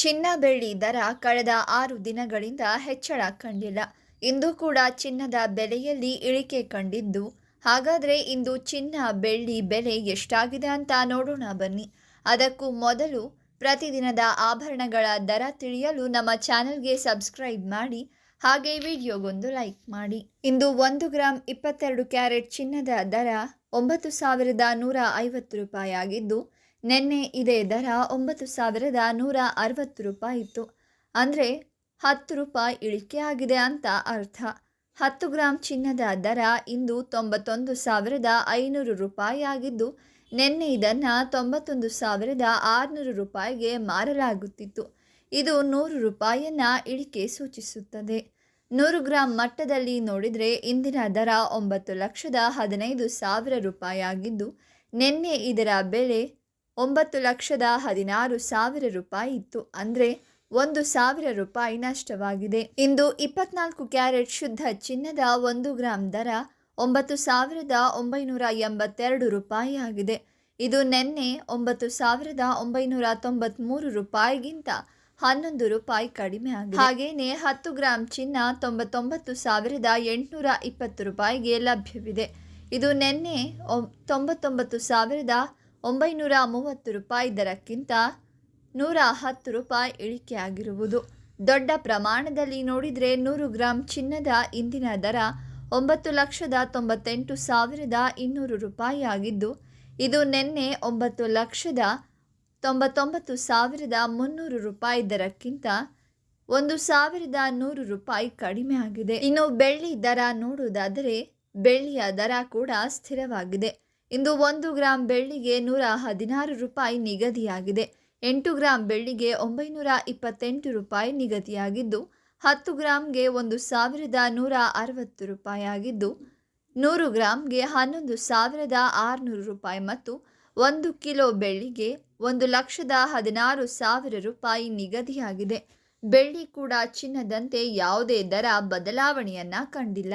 ಚಿನ್ನ ಬೆಳ್ಳಿ ದರ ಕಳೆದ ಆರು ದಿನಗಳಿಂದ ಹೆಚ್ಚಳ ಕಂಡಿಲ್ಲ. ಇಂದು ಕೂಡ ಚಿನ್ನದ ಬೆಲೆಯಲ್ಲಿ ಇಳಿಕೆ ಕಂಡಿದ್ದು, ಹಾಗಾದರೆ ಇಂದು ಚಿನ್ನ ಬೆಳ್ಳಿ ಬೆಲೆ ಎಷ್ಟಾಗಿದೆ ಅಂತ ನೋಡೋಣ ಬನ್ನಿ. ಅದಕ್ಕೂ ಮೊದಲು ಪ್ರತಿದಿನದ ಆಭರಣಗಳ ದರ ತಿಳಿಯಲು ನಮ್ಮ ಚಾನೆಲ್ಗೆ ಸಬ್ಸ್ಕ್ರೈಬ್ ಮಾಡಿ ಹಾಗೆ ವಿಡಿಯೋಗೊಂದು ಲೈಕ್ ಮಾಡಿ. ಇಂದು ಒಂದು ಗ್ರಾಂ ಇಪ್ಪತ್ತೆರಡು ಕ್ಯಾರೆಟ್ ಚಿನ್ನದ ದರ ಒಂಬತ್ತು ಸಾವಿರದ ನೂರ ಐವತ್ತು ರೂಪಾಯಿ ಆಗಿದ್ದು, ನಿನ್ನೆ ಇದೇ ದರ ಒಂಬತ್ತು ಸಾವಿರದ ನೂರ ಅರವತ್ತು ರೂಪಾಯಿ ಇತ್ತು. ಅಂದರೆ ಹತ್ತು ರೂಪಾಯಿ ಇಳಿಕೆ ಆಗಿದೆ ಅಂತ ಅರ್ಥ. ಹತ್ತು ಗ್ರಾಂ ಚಿನ್ನದ ದರ ಇಂದು ತೊಂಬತ್ತೊಂದು ಸಾವಿರದ ಐನೂರು ರೂಪಾಯಿ ಆಗಿದ್ದು, ನಿನ್ನೆ ಇದನ್ನು ತೊಂಬತ್ತೊಂದು ಸಾವಿರದ ಆರುನೂರು ರೂಪಾಯಿಗೆ ಮಾರಲಾಗುತ್ತಿತ್ತು. ಇದು ನೂರು ರೂಪಾಯಿಯನ್ನ ಇಳಿಕೆ ಸೂಚಿಸುತ್ತದೆ. ನೂರು ಗ್ರಾಂ ಮಟ್ಟದಲ್ಲಿ ನೋಡಿದರೆ ಇಂದಿನ ದರ ಒಂಬತ್ತು ಲಕ್ಷದ ಹದಿನೈದು ಸಾವಿರ ರೂಪಾಯಿ ಆಗಿದ್ದು ನಿನ್ನೆ ಇದರ ಬೆಲೆ ಒಂಬತ್ತು ಲಕ್ಷದ ಹದಿನಾರು ಸಾವಿರ ರೂಪಾಯಿ ಇತ್ತು. ಅಂದರೆ ಒಂದು ಸಾವಿರ ರೂಪಾಯಿ ನಷ್ಟವಾಗಿದೆ. ಇಂದು ಇಪ್ಪತ್ನಾಲ್ಕು ಕ್ಯಾರೆಟ್ ಶುದ್ಧ ಚಿನ್ನದ ಒಂದು ಗ್ರಾಂ ದರ ಒಂಬತ್ತು ಸಾವಿರದ ಒಂಬೈನೂರ ಎಂಬತ್ತೆರಡು ರೂಪಾಯಿ ಆಗಿದೆ ಇದು ನಿನ್ನೆ ಒಂಬತ್ತು ಸಾವಿರದ ಒಂಬೈನೂರ ತೊಂಬತ್ತ್ಮೂರು ರೂಪಾಯಿಗಿಂತ ಹನ್ನೊಂದು ರೂಪಾಯಿ ಕಡಿಮೆ ಆಗಿದೆ. ಹಾಗೇನೆ ಹತ್ತು ಗ್ರಾಂ ಚಿನ್ನ ತೊಂಬತ್ತೊಂಬತ್ತು ಸಾವಿರದ ಎಂಟುನೂರ ಇಪ್ಪತ್ತು ರೂಪಾಯಿಗೆ ಲಭ್ಯವಿದೆ. ಇದು ನಿನ್ನೆ ತೊಂಬತ್ತೊಂಬತ್ತು ಸಾವಿರದ ಒಂಬೈನೂರ ಮೂವತ್ತು ರೂಪಾಯಿ ದರಕ್ಕಿಂತ ನೂರ ಹತ್ತು ರೂಪಾಯಿ ಇಳಿಕೆಯಾಗಿರುವುದು. ದೊಡ್ಡ ಪ್ರಮಾಣದಲ್ಲಿ ನೋಡಿದರೆ ನೂರು ಗ್ರಾಂ ಚಿನ್ನದ ಇಂದಿನ ದರ ಒಂಬತ್ತು ಲಕ್ಷದ ತೊಂಬತ್ತೆಂಟು ಸಾವಿರದ ಇನ್ನೂರು ರೂಪಾಯಿ ಆಗಿದ್ದು ಇದು ನಿನ್ನೆ ಒಂಬತ್ತು ಲಕ್ಷದ ತೊಂಬತ್ತೊಂಬತ್ತು ಸಾವಿರದ ಮುನ್ನೂರು ರೂಪಾಯಿ ದರಕ್ಕಿಂತ ಒಂದು ಸಾವಿರದ ನೂರು ರೂಪಾಯಿ ಕಡಿಮೆ ಆಗಿದೆ. ಇನ್ನು ಬೆಳ್ಳಿ ದರ ನೋಡುವುದಾದರೆ ಬೆಳ್ಳಿಯ ದರ ಕೂಡ ಸ್ಥಿರವಾಗಿದೆ. ಇಂದು ಒಂದು ಗ್ರಾಂ ಬೆಳ್ಳಿಗೆ ನೂರ ಹದಿನಾರು ರೂಪಾಯಿ ನಿಗದಿಯಾಗಿದೆ. ಎಂಟು ಗ್ರಾಂ ಬೆಳ್ಳಿಗೆ ಒಂಬೈನೂರ ಇಪ್ಪತ್ತೆಂಟು ರೂಪಾಯಿ ನಿಗದಿಯಾಗಿದ್ದು, ಹತ್ತು ಗ್ರಾಂಗೆ ಒಂದು ಸಾವಿರದ ನೂರ ಅರವತ್ತು ರೂಪಾಯಿ ಆಗಿದ್ದು ನೂರು ಗ್ರಾಂಗೆ ಹನ್ನೊಂದು ಸಾವಿರದ ಆರುನೂರು ರೂಪಾಯಿ ಮತ್ತು ಒಂದು ಕಿಲೋ ಬೆಳ್ಳಿಗೆ ಒಂದು ಲಕ್ಷದ ಹದಿನಾರು ಸಾವಿರ ರೂಪಾಯಿ ನಿಗದಿಯಾಗಿದೆ. ಬೆಳ್ಳಿ ಕೂಡ ಚಿನ್ನದಂತೆ ಯಾವುದೇ ದರ ಬದಲಾವಣೆಯನ್ನ ಕಂಡಿಲ್ಲ.